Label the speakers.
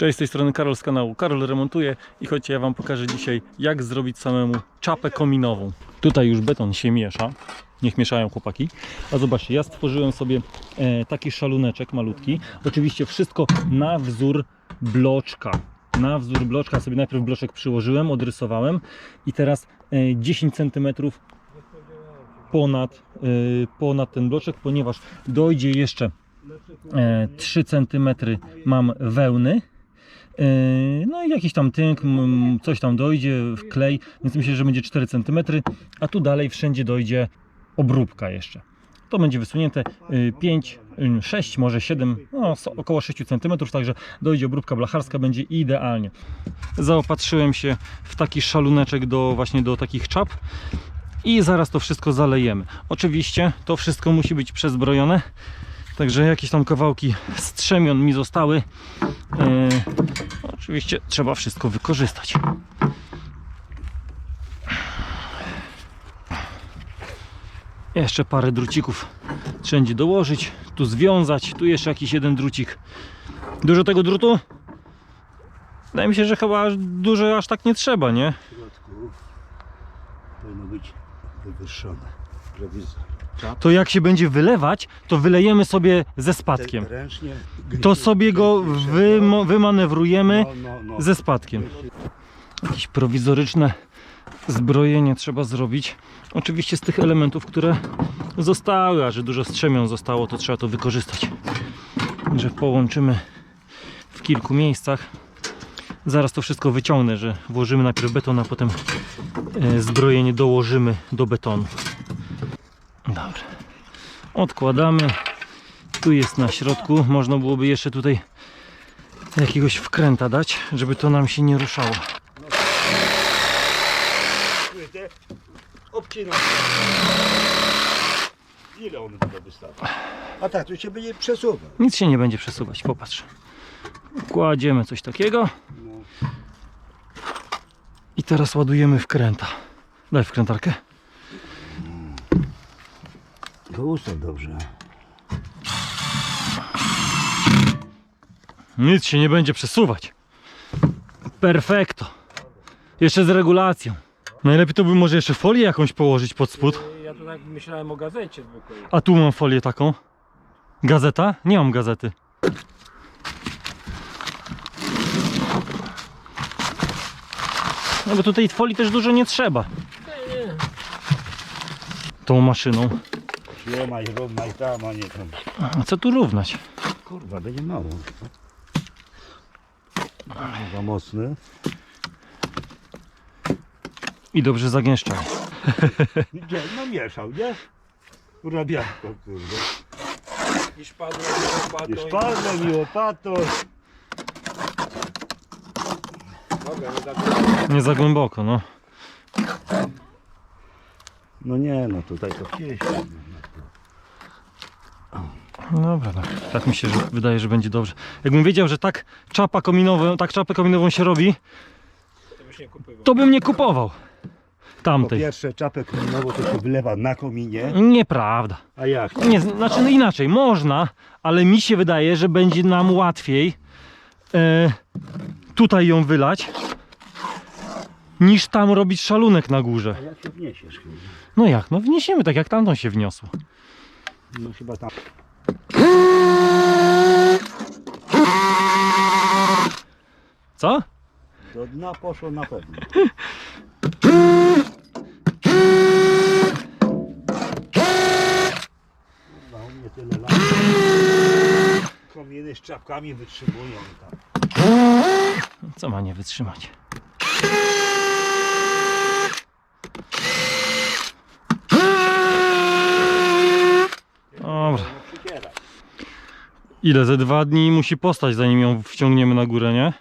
Speaker 1: Cześć, z tej strony Karol z kanału Karol Remontuje i chodźcie, ja Wam pokażę dzisiaj jak zrobić samemu czapę kominową. Tutaj już beton się miesza, niech mieszają chłopaki. A zobaczcie, ja stworzyłem sobie e, taki szaluneczek malutki. Oczywiście wszystko na wzór bloczka. Na wzór bloczka sobie najpierw bloczek przyłożyłem, odrysowałem i teraz e, 10 cm ponad, e, ponad ten bloczek, ponieważ dojdzie jeszcze e, 3 cm mam wełny. E, No i jakiś tam tynk, coś tam dojdzie, w klej, więc myślę, że będzie 4 cm, a tu dalej wszędzie dojdzie obróbka jeszcze. To będzie wysunięte y, 5, 6, może 7, no około 6 cm, także dojdzie obróbka blacharska, będzie idealnie. Zaopatrzyłem się w taki szaluneczek do właśnie do takich czap i zaraz to wszystko zalejemy. Oczywiście to wszystko musi być przezbrojone, także jakieś tam kawałki strzemion mi zostały. E, oczywiście trzeba wszystko wykorzystać. Jeszcze parę drucików wszędzie dołożyć, tu związać, tu jeszcze jakiś jeden drucik. Dużo tego drutu? Wydaje mi się, że chyba dużo aż tak nie trzeba, nie?
Speaker 2: W środku powinno być wywyższone. Prowizor.
Speaker 1: To jak się będzie wylewać, to wylejemy sobie ze spadkiem.
Speaker 2: Ręcznie.
Speaker 1: To sobie go wymo- wymanewrujemy
Speaker 2: No, no, no.
Speaker 1: ze spadkiem. Jakieś prowizoryczne zbrojenie trzeba zrobić. Oczywiście z tych elementów, które zostały, a że dużo strzemion zostało, to trzeba to wykorzystać. Że połączymy w kilku miejscach. Zaraz to wszystko wyciągnę, że włożymy najpierw beton, a potem e, zbrojenie dołożymy do betonu. Dobra. Odkładamy. Tu jest na środku. Można byłoby jeszcze tutaj jakiegoś wkręta dać, żeby to nam się nie ruszało.
Speaker 2: Obcinam. Ile on tutaj wystawi? A tak, tu się będzie przesuwał.
Speaker 1: Nic się nie będzie przesuwać, popatrz. Kładziemy coś takiego
Speaker 2: No.
Speaker 1: i teraz ładujemy wkręta. Daj wkrętarkę.
Speaker 2: To ustaw dobrze.
Speaker 1: Nic się nie będzie przesuwać. Perfekto. Jeszcze z regulacją. Najlepiej to by może jeszcze folię jakąś położyć pod spód.
Speaker 3: Ja tu tak myślałem o gazecie zwykłej.
Speaker 1: A tu mam folię taką. Gazeta? Nie mam gazety. No bo tutaj folii też dużo nie trzeba. Tą maszyną.
Speaker 2: Ślomaj, równaj tam, a nie tam.
Speaker 1: A co tu równać?
Speaker 2: Kurwa, będzie mało. Za mocny.
Speaker 1: I dobrze zagęszczaj.
Speaker 2: Gdzie? No mieszał, nie? Urabianko, kurde.
Speaker 3: I szpadło, i.
Speaker 2: I szpadlem, i łopatą.
Speaker 3: Dobra, nie tak.
Speaker 1: Nie za głęboko, no.
Speaker 2: No nie, no tutaj to wcieśnie.
Speaker 1: Dobra, tak, tak mi się że wydaje, że będzie dobrze. Jakbym wiedział, że tak czapa kominową, tak czapę kominową się robi,
Speaker 3: To nie kupował.
Speaker 1: bym nie kupował.
Speaker 2: Po
Speaker 1: Tamtej.
Speaker 2: pierwsze czapę kominową to się wylewa na kominie.
Speaker 1: Nieprawda.
Speaker 2: A jak?
Speaker 1: Nie, znaczy no inaczej, można, ale mi się wydaje, że będzie nam łatwiej e, tutaj ją wylać, niż tam robić szalunek na górze.
Speaker 2: A jak się wniesiesz?
Speaker 1: No jak? No wniesiemy tak jak tamtą się wniosło.
Speaker 2: No chyba tam.
Speaker 1: Co?
Speaker 2: Do dna poszło na pewno. Kurwa, u mnie tyle lat. Kominy z czapkami wytrzymują tam.
Speaker 1: Co ma nie wytrzymać? Dobra.
Speaker 2: No przycieraj.
Speaker 1: Ile? Ze dwa dni musi postać, zanim ją wciągniemy na górę, nie?